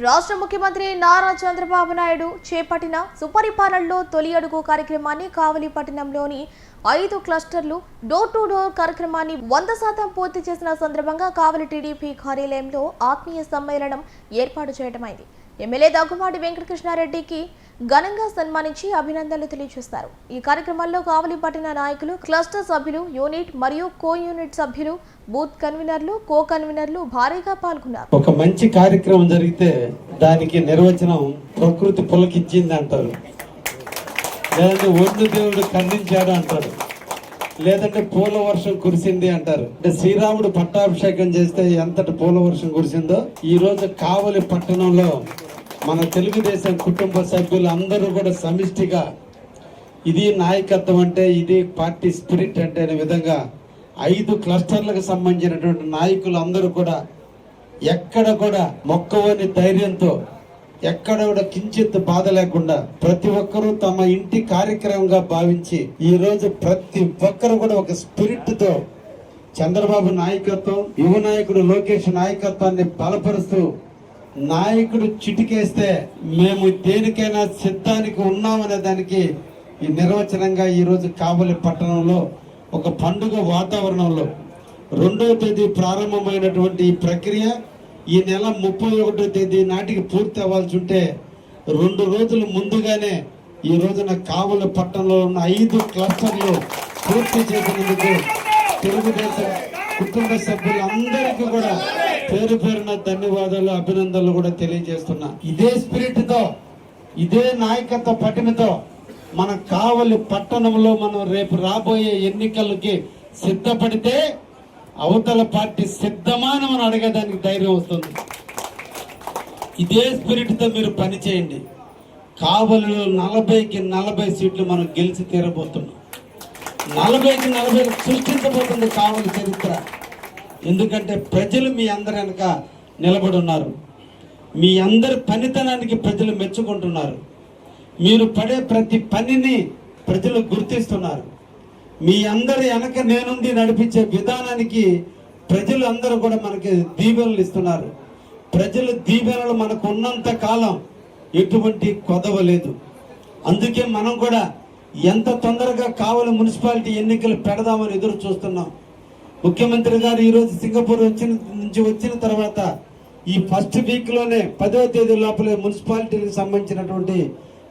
రాష్ట్ర ముఖ్యమంత్రి నారా చంద్రబాబు నాయుడు చేపట్టిన సుపరిపాలనలో తొలి అడుగు కార్యక్రమాన్ని కావలి పట్టణంలోని ఐదు క్లస్టర్లు డోర్ టు డోర్ కార్యక్రమాన్ని వంద శాతం పూర్తి చేసిన సందర్భంగా కావలి టీడీపీ కార్యాలయంలో ఆత్మీయ సమ్మేళనం ఏర్పాటు చేయడమైంది ఎమ్మెల్యే దగ్గుబాటి వెంకటకృష్ణారెడ్డికి ఘనంగా సన్మానించి అభినందనలు తెలియజేస్తారు. ఈ కార్యక్రమంలో కావలి పట్టిన నాయకులు క్లస్టర్ సభ్యులు యూనిట్ మరియు కో యూనిట్ సభ్యులు బూత్ కన్వీనర్లు కో కన్వీనర్లు భారీగా పాల్గొన్నారు. ఒక మంచి కార్యక్రమం జరిగితే దానికి నిర్వచనం ప్రకృతి పులకిచ్చింది అంటారు. లేదంటే ఒడ్డు దేవుడు ఖండించాడు అంటారు. లేదంటే పూల వర్షం కురిసింది అంటారు. అంటే శ్రీరాముడు పట్టాభిషేకం చేస్తే ఎంతటి పూల వర్షం కురిసిందో ఈ రోజు కావలి పట్టణంలో మన తెలుగుదేశం కుటుంబ సభ్యులు అందరూ కూడా సమిష్టిగా ఇది నాయకత్వం అంటే ఇది పార్టీ స్పిరిట్ అంటే అనే విధంగా ఐదు క్లస్టర్లకు సంబంధించినటువంటి నాయకులు అందరూ కూడా ఎక్కడ కూడా మొక్కవని ధైర్యంతో ఎక్కడ కూడా కించిత్ బాధ లేకుండా ప్రతి ఒక్కరూ తమ ఇంటి కార్యక్రమంగా భావించి ఈరోజు ప్రతి ఒక్కరు కూడా ఒక స్పిరిట్తో చంద్రబాబు నాయకత్వం యువ నాయకుడు లోకేష్ నాయకత్వాన్ని బలపరుస్తూ నాయకుడు చిటికేస్తే మేము దేనికైనా సిద్ధానికి ఉన్నామనే దానికి ఈ నిర్వచనంగా ఈరోజు కాబోలి పట్టణంలో ఒక పండుగ వాతావరణంలో రెండవ తేదీ ప్రారంభమైనటువంటి ఈ ప్రక్రియ ఈ నెల ముప్పై ఒకటో తేదీ నాటికి పూర్తి అవ్వాల్సి ఉంటే రెండు రోజులు ముందుగానే ఈ రోజున కావలి పట్టణంలో ఉన్న ఐదు క్లస్టర్లు పూర్తి చేసినందుకు తెలుగుదేశం కుటుంబ సభ్యులందరికీ కూడా పేరు పేరున ధన్యవాదాలు అభినందనలు కూడా తెలియజేస్తున్నా. ఇదే స్పిరిట్తో ఇదే నాయకత్వ పటిమతో మన కావలి పట్టణంలో మనం రేపు రాబోయే ఎన్నికలకి సిద్ధపడితే అవతల పార్టీ సిద్ధమానమని అడగడానికి ధైర్యం వస్తుంది. ఇదే స్పిరిట్తో మీరు పని చేయండి కావలిలో నలభైకి నలభై సీట్లు మనం గెలిచి తీరబోతున్నాం. నలభైకి నలభై సృష్టించబోతుంది కావలి చరిత్ర. ఎందుకంటే ప్రజలు మీ అందరి వెనక నిలబడి ఉన్నారు మీ అందరి పనితనానికి ప్రజలు మెచ్చుకుంటున్నారు. మీరు పడే ప్రతి పనిని ప్రజలు గుర్తిస్తున్నారు. మీ అందరి వెనక నేనుండి నడిపించే విధానానికి ప్రజలు అందరూ కూడా మనకి దీవెనలు ఇస్తున్నారు. ప్రజలు దీవెనలు మనకు ఉన్నంత కాలం ఎటువంటి కొదవ లేదు. అందుకే మనం కూడా ఎంత తొందరగా కావాలి మున్సిపాలిటీ ఎన్నికలు పెడదామని ఎదురు చూస్తున్నాం. ముఖ్యమంత్రి గారు ఈరోజు సింగపూర్ వచ్చిన నుంచి వచ్చిన తర్వాత ఈ ఫస్ట్ వీక్లోనే పదవ తేదీ లోపలే మున్సిపాలిటీకి సంబంధించినటువంటి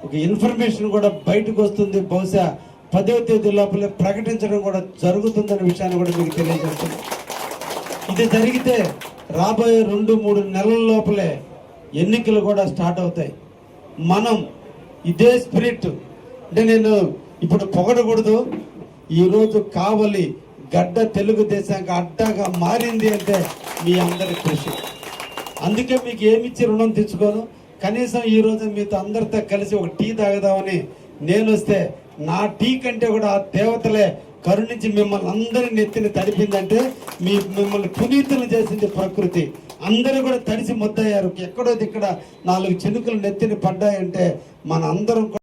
ఒక ఇన్ఫర్మేషన్ కూడా బయటకు వస్తుంది. బహుశా పదవ తేదీ లోపలే ప్రకటించడం కూడా జరుగుతుందనే విషయాన్ని కూడా మీకు తెలియజేస్తున్నాం ఇది జరిగితే రాబోయే రెండు మూడు నెలల లోపలే ఎన్నికలు కూడా స్టార్ట్ అవుతాయి. మనం ఇదే స్పిరిట్ అంటే నేను ఇప్పుడు పొగడకూడదు. ఈరోజు కావలి గడ్డ తెలుగుదేశానికి అడ్డాగా మారింది అంటే మీ అందరి కృషి. అందుకే మీకు ఏమిచ్చి రుణం తెచ్చుకోను? కనీసం ఈ రోజు మీతో అందరితో కలిసి ఒక టీ తాగదామని నేను వస్తే నా టీ కంటే కూడా ఆ దేవతలే కరుణించి మిమ్మల్ని అందరి నెత్తిని తడిపిందంటే మీ మిమ్మల్ని పునీతులు చేసింది ప్రకృతి. అందరూ కూడా తడిసి ముద్దయ్యారు. ఎక్కడో ఇక్కడ నాలుగు చినుకులు నెత్తిని పడ్డాయంటే మన అందరం కూడా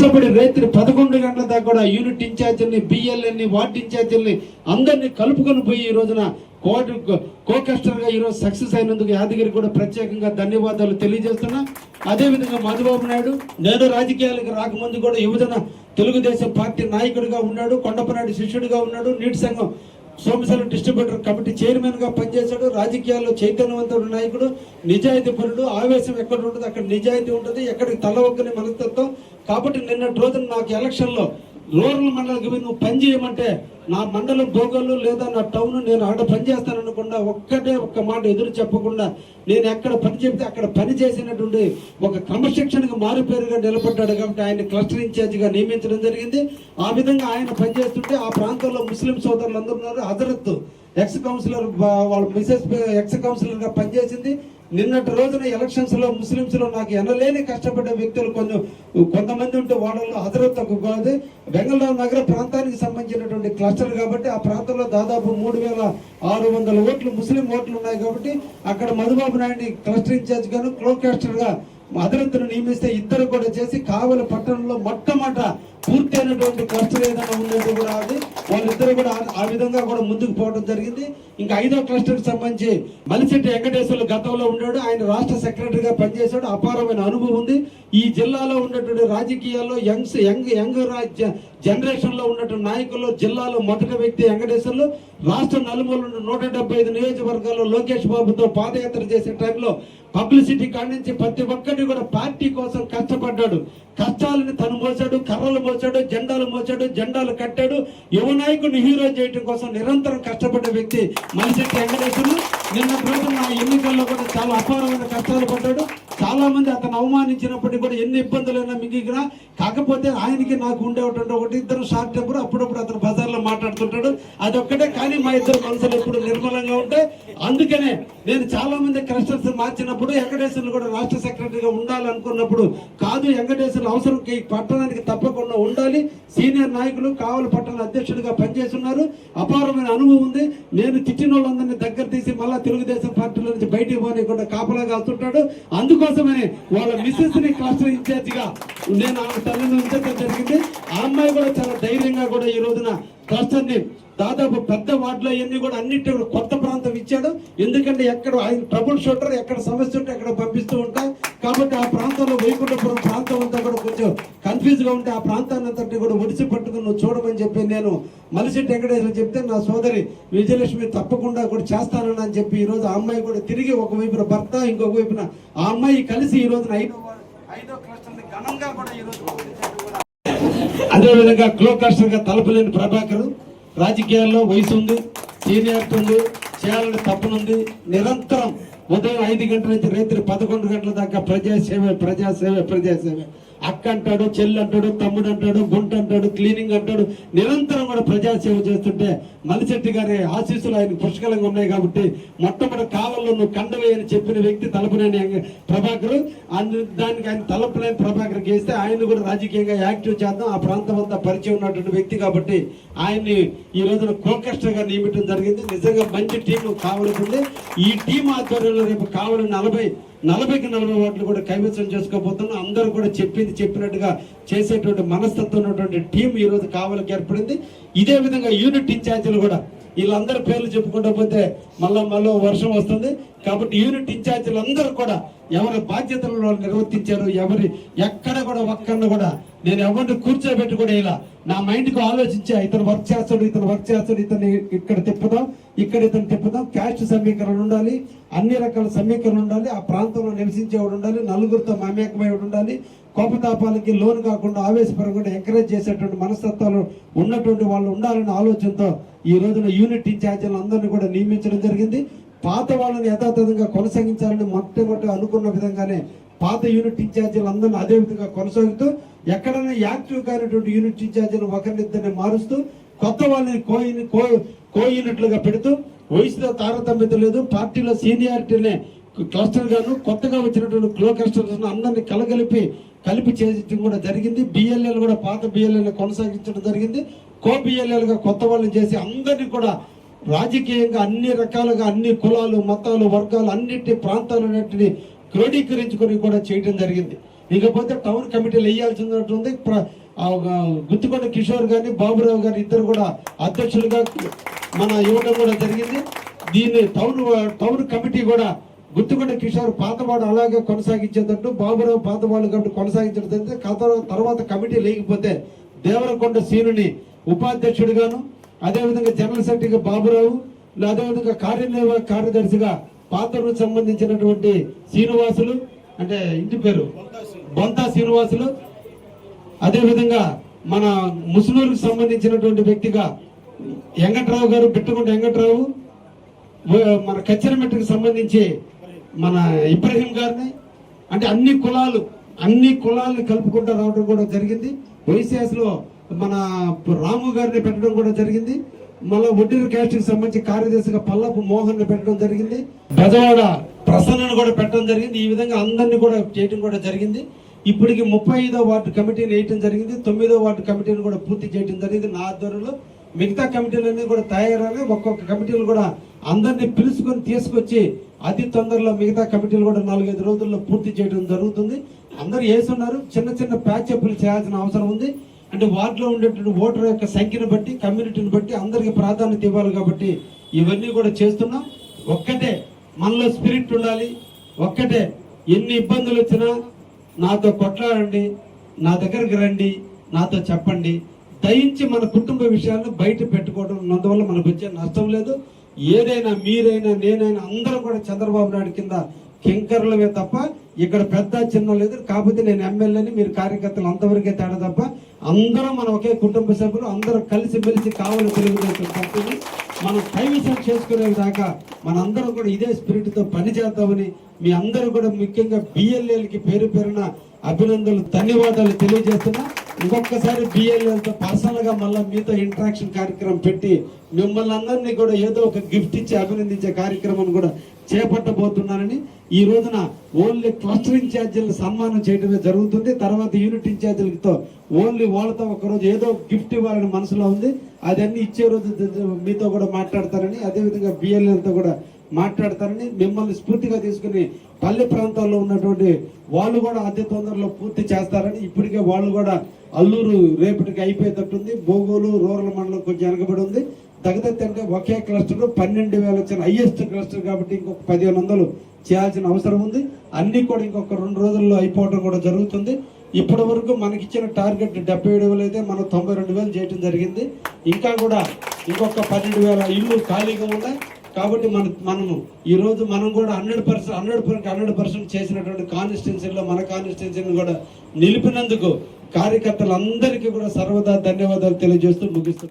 కష్టపడి రైతులు పదకొండు గంటల దాకా కూడా యూనిట్ ఇన్ఛార్జీని బిఎల్ఎన్ని వార్డ్ ఇన్ఛార్జీని అందరినీ కలుపుకొని పోయి ఈ రోజున కోటి కోకస్టర్గా ఈరోజు సక్సెస్ అయినందుకు యాదగిరి కూడా ప్రత్యేకంగా ధన్యవాదాలు తెలియజేస్తున్నా. అదే విధంగా మధుబాబు నాయుడు నేను రాజకీయాలకు రాకముందు కూడా యువజన తెలుగుదేశం పార్టీ నాయకుడిగా ఉన్నాడు కొండపనాయుడు శిష్యుడిగా ఉన్నాడు నీటి సంఘం సోమశల డిస్ట్రిబ్యూటర్ కమిటీ చైర్మన్గా పనిచేశాడు. రాజకీయాల్లో చైతన్యవంతుడు నాయకుడు నిజాయితీ పరుడు. ఆవేశం ఎక్కడ ఉంటుంది అక్కడ నిజాయితీ ఉంటుంది. ఎక్కడికి తలవక్కని మనస్తత్వం. కాబట్టి నిన్నటి రోజున నాకు ఎలక్షన్లో రూరల్ మండలికి నువ్వు పని చేయమంటే నా మండలం భోగోలు లేదా నా టౌన్ నేను అక్కడ పని చేస్తాను ఒక్కటే ఒక్క మాట ఎదురు చెప్పకుండా నేను ఎక్కడ పని చెప్తే అక్కడ పని చేసినటువంటి ఒక క్రమశిక్షణకు మారుపేరుగా నిలబడ్డాడు కాబట్టి ఆయన క్లస్టర్ ఇన్ఛార్జిగా నియమించడం జరిగింది. ఆ విధంగా ఆయన పనిచేస్తుంటే ఆ ప్రాంతంలో ముస్లిం సోదరులు అందరూ ఉన్నారు. హజరత్ ఎక్స్ కౌన్సిలర్ వాళ్ళ మిసెస్ ఎక్స్ కౌన్సిలర్గా పనిచేసింది. నిన్నటి రోజున ఎలక్షన్స్లో ముస్లింస్లో నాకు ఎనలేని కష్టపడ్డ వ్యక్తులు కొంచెం కొంతమంది ఉంటే వాళ్ళలో హజరత్ ఒక కాదు. బెంగళూరు నగర ప్రాంతానికి సంబంధించినటువంటి క్లస్టర్ కాబట్టి ఆ ప్రాంతంలో దాదాపు మూడు వేల ఆరు వందల ఓట్లు ముస్లిం ఓట్లు ఉన్నాయి కాబట్టి అక్కడ మధుబాబు నాయుడిని క్లస్టర్ ఇన్ఛార్జ్ గాను క్లో క్లస్టర్ గా నియమిస్తే ఇద్దరు కూడా చేసి కావలి పట్టణంలో మొట్టమొదట పూర్తయినటువంటి ఖర్చు ఏదైనా ఉన్నట్టు కూడా అది. వాళ్ళిద్దరు కూడా ఆ- విధంగా కూడా ముందుకు పోవడం జరిగింది. ఇంకా ఐదో క్లస్టర్కి సంబంధించి మలిశెట్టి వెంకటేశ్వర్లు గతంలో ఉన్నాడు. ఆయన రాష్ట్ర సెక్రటరీగా పనిచేశాడు. అపారమైన అనుభవం ఉంది. ఈ జిల్లాలో ఉన్నటువంటి రాజకీయాల్లో యంగ్స్ యంగ్ యంగ్ రాజ్య జనరేషన్లో ఉన్నటువంటి నాయకుల్లో జిల్లాలో మొదటి వ్యక్తి వెంకటేశ్వర్లు. రాష్ట్ర నలుమూల నూట డెబ్బై ఐదు నియోజకవర్గాల్లో లోకేష్ బాబుతో పాదయాత్ర చేసే టైంలో పబ్లిసిటీ కాడి నుంచి ప్రతి ఒక్కరిని కూడా పార్టీ కోసం కష్టపడ్డాడు. కష్టాలను తను మోసాడు కర్రలు మోసాడు జెండాలు మోసాడు జెండాలు కట్టాడు. యువ నాయకుడిని హీరో చేయడం కోసం నిరంతరం కష్టపడ్డ వ్యక్తి మనిషి వెంకటేశ్వరులు నిన్న ప్రభుత్వం నా ఎన్నికల్లో కూడా చాలా అపారమైన కష్టాలు పడ్డాడు. చాలా మంది అతను అవమానించినప్పటికీ కూడా ఎన్ని ఇబ్బందులైనా మింగికినా కాకపోతే ఆయనకి నాకు ఉండేటువంటి ఒకటి ఇద్దరు షార్ట్ టెంపర్ అప్పుడప్పుడు అతను బజార్లో మాట్లాడుతుంటాడు. అదొక్కటే కానీ మా ఇద్దరు మనసులు ఎప్పుడు నిర్మలంగా ఉంటాయి అందుకనే నేను చాలా మంది క్లస్టర్స్ మార్చినప్పుడు వెంకటేశ్వర్లు కూడా రాష్ట్ర సెక్రటరీగా ఉండాలనుకున్నప్పుడు కాదు వెంకటేశ్వర్లు అవసరం ఈ పట్టణానికి తప్పకుండా ఉండాలి. సీనియర్ నాయకులు కావలి పట్టణ అధ్యక్షుడిగా పనిచేస్తున్నారు. అపారమైన అనుభవం ఉంది. నేను తిట్టిన వాళ్ళందరినీ దగ్గర తీసి మళ్ళా తెలుగుదేశం పార్టీలో నుంచి బయటికి పోనీయకుండా కాపలా కాస్తుంటాడు కోసమని వాళ్ళ మిస్సెస్ని క్లస్టర్ ఇన్ఛార్జ్గా నేను ఆమె తల్లిని ఉంచడం జరిగింది. ఆ అమ్మాయి కూడా చాలా ధైర్యంగా కూడా ఈ రోజున క్లస్టర్ని దాదాపు పెద్ద వార్డులో అన్ని కూడా అన్నిటి కొత్త ప్రాంతం ఇచ్చాడు. ఎందుకంటే ఎక్కడ ఆయన ట్రబుల్ షూటర్ ఎక్కడ సమస్య ఉంటే అక్కడ పంపిస్తూ ఉంటాయి కాబట్టి ఆ ప్రాంతంలో వైకుంఠపురం ప్రాంతం అంతా కూడా కొంచెం కన్ఫ్యూజ్గా ఉంటే ఆ ప్రాంతాన్ని అంతటి కూడా ఒడిసి పట్టుకుని నువ్వు చూడమని చెప్పి నేను మలిశెట్టి వెంకటేశ్వర చెప్తే నా సోదరి విజయలక్ష్మి తప్పకుండా కూడా చేస్తానని అని చెప్పి ఈరోజు ఆ అమ్మాయి కూడా తిరిగి ఒక వైపున భర్త ఇంకొక వైపున ఆ అమ్మాయి కలిసి ఈ రోజున ఐదో ఐదో ఘనంగా కూడా ఈ రోజు అదేవిధంగా క్లో క్లస్టర్గా తలపలేని ప్రభాకర్ రాజకీయాల్లో వయసు ఉంది సీనియారిటీ ఉంది చేయాలని తప్పనుంది నిరంతరం ఉదయం ఐదు గంటల నుంచి రాత్రి పదకొండు గంటల దాకా ప్రజాసేవ ప్రజాసేవ ప్రజాసేవే. అక్క అంటాడు చెల్లి అంటాడు తమ్ముడు అంటాడు గుంట అంటాడు క్లీనింగ్ అంటాడు నిరంతరం కూడా ప్రజాసేవ చేస్తుంటే మలిశెట్టి గారి ఆశీస్సులు ఆయన పుష్కలంగా ఉన్నాయి కాబట్టి మొట్టమొదటి కాలంలో నువ్వు కండవే అని చెప్పిన వ్యక్తి తలపలేని ప్రభాకర్. అందు దానికి ఆయన తలపలేని ప్రభాకర్ గేస్తే ఆయన కూడా రాజకీయంగా యాక్టివ్ చేద్దాం. ఆ ప్రాంతం అంతా పరిచయం ఉన్నటువంటి వ్యక్తి కాబట్టి ఆయన్ని ఈ రోజున కోకస్టర్గా నియమించడం జరిగింది. నిజంగా మంచి టీం కావలసింది. ఈ టీం ఆధ్వర్యంలో రేపు కావాలని నలభై నలభైకి నలభై ఓట్లు కూడా కైవసం చేసుకోబోతున్నాం. అందరూ కూడా చెప్పింది చెప్పినట్టుగా చేసేటువంటి మనస్తత్వం ఉన్నటువంటి టీం ఈ రోజు కావాలకి ఏర్పడింది. ఇదే విధంగా యూనిట్ ఇన్ఛార్జీలు కూడా వీళ్ళందరి పేర్లు చెప్పుకుంటూ పోతే మళ్ళా మళ్ళీ వర్షం వస్తుంది. కాబట్టి యూనిట్ ఇన్ఛార్జీలు అందరూ కూడా ఎవరి బాధ్యతలను వాళ్ళు నిర్వర్తించారు ఎవరి ఎక్కడ కూడా ఒక్కరిని కూడా నేను ఎవరిని కూర్చోబెట్టి కూడా ఇలా. నా మైండ్కి ఆలోచించా ఇతను వర్క్ చేస్తాడు ఇతను వర్క్ చేస్తాడు ఇతను ఇక్కడ తిప్పుదాం ఇక్కడ ఇతను తిప్పుదాం క్యాస్ట్ సమీకరణ ఉండాలి అన్ని రకాల సమీకరణ ఉండాలి ఆ ప్రాంతంలో నివసించేవాడు ఉండాలి నలుగురితో మమేకమై ఉండాలి. కోపతాపాలకి లోన్ కాకుండా ఆవేశపరకుండా ఎంకరేజ్ చేసేటువంటి మనస్తత్వాలు ఉన్నటువంటి వాళ్ళు ఉండాలనే ఆలోచనతో ఈ రోజున యూనిట్ ఇన్ఛార్జీలు అందరినీ కూడా నియమించడం జరిగింది. పాత వాళ్ళని యథాతథంగా కొనసాగించాలని మొట్టమొదటి అనుకున్న విధంగానే పాత యూనిట్ ఇన్ఛార్జీలు అందరినీ అదే విధంగా కొనసాగుతూ ఎక్కడైనా యాక్టివ్ కానిటువంటి యూనిట్ ఇన్ఛార్జీలు ఒకరినిద్దరిని మారుస్తూ కొత్త వాళ్ళని కో కో కో యూనిట్లుగా పెడుతూ వయసులో తారతమ్యత లేదు పార్టీలో సీనియారిటీనే క్లస్టర్ గాను కొత్తగా వచ్చినటువంటి క్లో క్లస్టర్స్ అందరినీ కలగలిపి కలిపి చేయడం కూడా జరిగింది. బిఎల్ఎల్ కూడా పాత బిఎల్ఎల్ కొనసాగించడం జరిగింది. కో బిఎల్ఎల్గా కొత్త వాళ్ళని చేసి అందరినీ కూడా రాజకీయంగా అన్ని రకాలుగా అన్ని కులాలు మతాలు వర్గాలు అన్నిటి ప్రాంతాలన్నింటినీ క్రోడీకరించుకొని కూడా చేయడం జరిగింది. ఇకపోతే టౌన్ కమిటీలు వేయాల్సినటువంటి ప్ర- ఒక కిషోర్ గారిని బాబురావు గారి ఇద్దరు కూడా అధ్యక్షులుగా మన ఇవ్వడం కూడా జరిగింది. దీన్ని టౌన్ టౌన్ కమిటీ కూడా గుత్తికొండ కిషోర్ పాతవాడు అలాగే కొనసాగించేటట్టు బాబురావు పాతవాడు కాబట్టి కొనసాగించడం జరిగింది. కథ- తర్వాత కమిటీ లేకపోతే దేవరకొండ సీనుని ఉపాధ్యక్షుడిగాను అదేవిధంగా జనరల్ సెక్రటరీగా బాబురావు అదేవిధంగా కార్యనిర్వాహక కార్యదర్శిగా పాత్రకు సంబంధించినటువంటి శ్రీనివాసులు అంటే ఇంటి పేరు? బొంతా శ్రీనివాసులు. అదేవిధంగా మన ముస్లింలకు సంబంధించినటువంటి వ్యక్తిగా వెంకట్రావు గారు పెట్టుకుంటే వెంకట్రావు మన కచ్చరమెట్టుకు సంబంధించి మన ఇబ్రహీం గారిని అంటే అన్ని కులాలు అన్ని కులాలను కలుపుకుంటూ రావడం కూడా జరిగింది. వైసీఎస్లో మన రాము గారిని పెట్టడం కూడా జరిగింది. మళ్ళా ఒడ్డీల క్యాస్టింగ్ సంబంధించి కార్యదర్శిగా పల్లపు మోహన్ పెట్టడం జరిగింది. బెజవాడ ప్రసన్నను కూడా పెట్టడం జరిగింది. ఈ విధంగా అందరినీ కూడా చేయడం కూడా జరిగింది. ఇప్పటికి ముప్పై ఐదో వార్డు కమిటీని వేయటం జరిగింది. తొమ్మిదో వార్డు కమిటీని కూడా పూర్తి చేయడం జరిగింది. నా ఆధ్వర్యంలో మిగతా కమిటీలన్నీ కూడా తయారని ఒక్కొక్క కమిటీలు కూడా అందరినీ పిలుచుకొని తీసుకొచ్చి అతి తొందరలో మిగతా కమిటీలు కూడా నాలుగైదు రోజుల్లో పూర్తి చేయడం జరుగుతుంది. అందరూ వేస్తున్నారు చిన్న చిన్న ప్యాచ్ అప్లు చేయాల్సిన అవసరం ఉంది. అంటే వార్డులో ఉండేటువంటి ఓటర్ యొక్క సంఖ్యను బట్టి కమ్యూనిటీని బట్టి అందరికి ప్రాధాన్యత ఇవ్వాలి కాబట్టి ఇవన్నీ కూడా చేస్తున్నాం. ఒక్కటే మనలో స్పిరిట్ ఉండాలి. ఒక్కటే ఎన్ని ఇబ్బందులు వచ్చినా నాతో కొట్లాడండి నా దగ్గరికి రండి నాతో చెప్పండి. దయించి మన కుటుంబ విషయాలను బయట పెట్టుకోవడం ఉన్నందువల్ల మనకు వచ్చే నష్టం లేదు. ఏదైనా మీరైనా నేనైనా అందరం కూడా చంద్రబాబు నాయుడు కింద కింకర్లమే తప్ప ఇక్కడ పెద్ద చిన్న లేదు కాకపోతే నేను ఎమ్మెల్యేని మీరు కార్యకర్తలు అంతవరకే తేడా తప్ప అందరం మనం ఒకే కుటుంబ సభ్యులు అందరం కలిసి మెలిసి కావాలి తెలుగుదేశం పార్టీని మనం కైవసం చేసుకునే దాకా మనందరం కూడా ఇదే స్పిరిట్తో పనిచేద్దామని పని మీ అందరూ కూడా ముఖ్యంగా బిఎల్ఏలకి పేరు పేరున అభినందనలు ధన్యవాదాలు తెలియజేస్తున్నా. ఇంకొకసారి బిఎల్ఏలతో పర్సనల్గా మళ్ళీ మీతో ఇంటరాక్షన్ కార్యక్రమం పెట్టి మిమ్మల్ని అందరినీ కూడా ఏదో ఒక గిఫ్ట్ ఇచ్చి అభినందించే కార్యక్రమం కూడా చేపట్టబోతున్నానని ఈ రోజున ఓన్లీ క్లస్టర్ ఇన్ఛార్జీలను సన్మానం చేయడమే జరుగుతుంది. తర్వాత యూనిట్ ఇన్ఛార్జీలతో ఓన్లీ వాళ్ళతో ఒకరోజు ఏదో గిఫ్ట్ ఇవ్వాలని మనసులో ఉంది. అదన్నీ ఇచ్చే రోజు మీతో కూడా మాట్లాడతారని అదేవిధంగా బిఎల్ఏలతో కూడా మాట్లాడతారని మిమ్మల్ని స్ఫూర్తిగా తీసుకుని పల్లె ప్రాంతాల్లో ఉన్నటువంటి వాళ్ళు కూడా అతి తొందరలో పూర్తి చేస్తారని ఇప్పటికే వాళ్ళు కూడా అల్లూరు రేపటికి అయిపోయేటట్టుంది. బోగోలు రూరల్ మండలం కొంచెం వెనకబడి ఉంది. తగదత్తి అంటే ఒకే క్లస్టర్ పన్నెండు వేల వచ్చిన హైయెస్ట్ క్లస్టర్ కాబట్టి ఇంకొక పదిహేను వందలు చేయాల్సిన అవసరం ఉంది. అన్నీ కూడా ఇంకొక రెండు రోజుల్లో అయిపోవడం కూడా జరుగుతుంది. ఇప్పటి వరకు మనకిచ్చిన టార్గెట్ డెబ్బై ఏడు వేలు అయితే మనం తొంభై రెండు వేలు చేయడం జరిగింది. ఇంకా కూడా ఇంకొక పన్నెండు వేల ఇల్లు ఖాళీగా ఉన్నాయి. కాబట్టి మన మనము ఈరోజు మనం కూడా hundred percent hundred percent hundred percent చేసినటువంటి కాన్స్టిట్యున్సీలో మన కాన్స్టిట్యున్సీని కూడా నిలిపినందుకు కార్యకర్తలందరికీ కూడా సర్వదా ధన్యవాదాలు తెలియజేస్తూ ముగిస్తున్నాను